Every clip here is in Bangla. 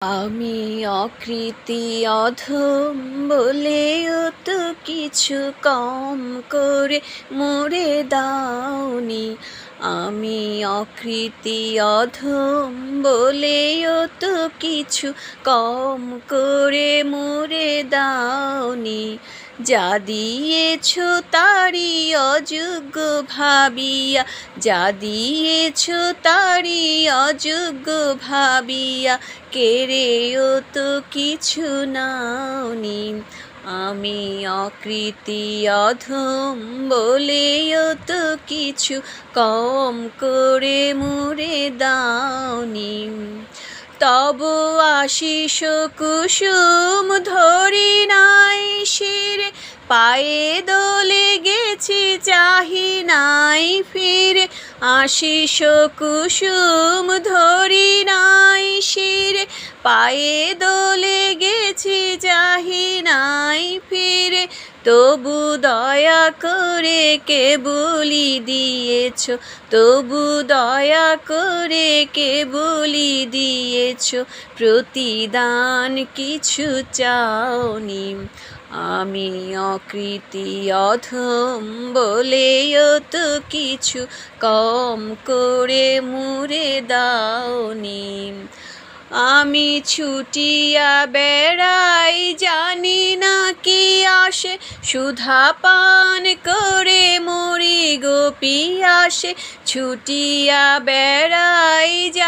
আমি অকৃতি অধম বলেও তো কিছু কম করে মরে দাওনি। আমি অকৃতি অধম বলেও তো কিছু কম করে মরে দাওনি। যা দিয়েছ তারি অযোগ্য ভাবিয়া, যা দিয়েছ তারি অযোগ্য ভাবিয়া কেরেও তো কিছু নাওনি। আমি অকৃতি অধম বলেও তো কিছু কম করে মুড়ে দাওনি। তব আশিস কুসুম ধরি শিরে পায়ে দোলে গেছি, চাহি নাই ফিরে। আশিস কুসুম ধরি নাই শিরে। পায়ে দোলে গেছি, চাহি নাই ফিরে। তবু দয়া করে কে বলি দিয়েছ? তবু দয়া করে কে বলি দিয়েছ? প্রতিদান কিছু চাওনি। আমি অকৃতি অধম বলেও তো কিছু কম করে মুড়ে দাওনি। আমি ছুটিয়া বেড়াই, জানি না কি আসে। সুধা পান করে মরি গোপি আসে ছুটিয়া বেড়াই কি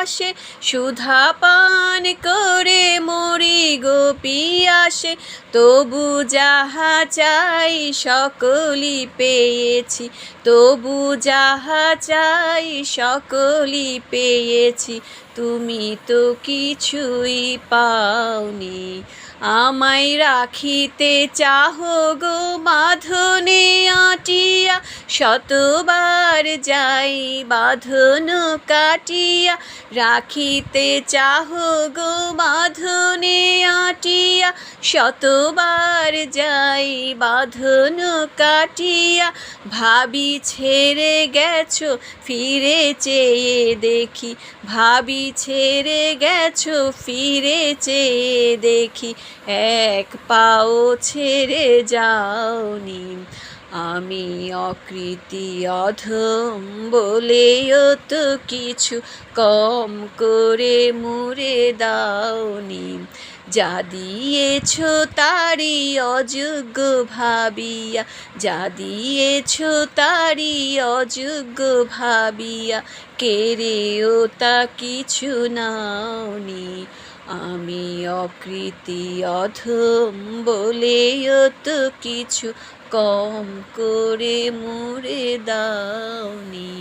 আসে, সুধা পান করে মরি গোপী আসে। তবু যাহা চাই সকলি পেয়েছি, তবু যাহা চাই সকলি পেয়েছি। তুমি তো কিছুই পাওনি, আমায় রাখিতে চাহ গো মাধনে আটিয়া। শতবার যাই বাঁধন কাটিয়া, রাখিতে চাহ গো বাঁধনে আটিয়া, শতবার যাই বাঁধন কাটিয়া, ভাবি ছেড়ে গেছো, ফিরে চেয়ে দেখি, ভাবি ছেড়ে গেছো, ফিরে চেয়ে দেখি, এক পাও ছেড়ে যাওনি। আমি অকৃতি অধম বলেও তো কিছু কম করে মুড়ে দাওনি। যা দিয়েছ তারি অযোগ্য ভাবিয়া, যা দিয়েছ তারি অযোগ্য ভাবিয়া কেড়েও তা কিছু নাওনি। আমি অকৃতি অধম বলে তো কিছু কম করে মুড়ে দাওনি।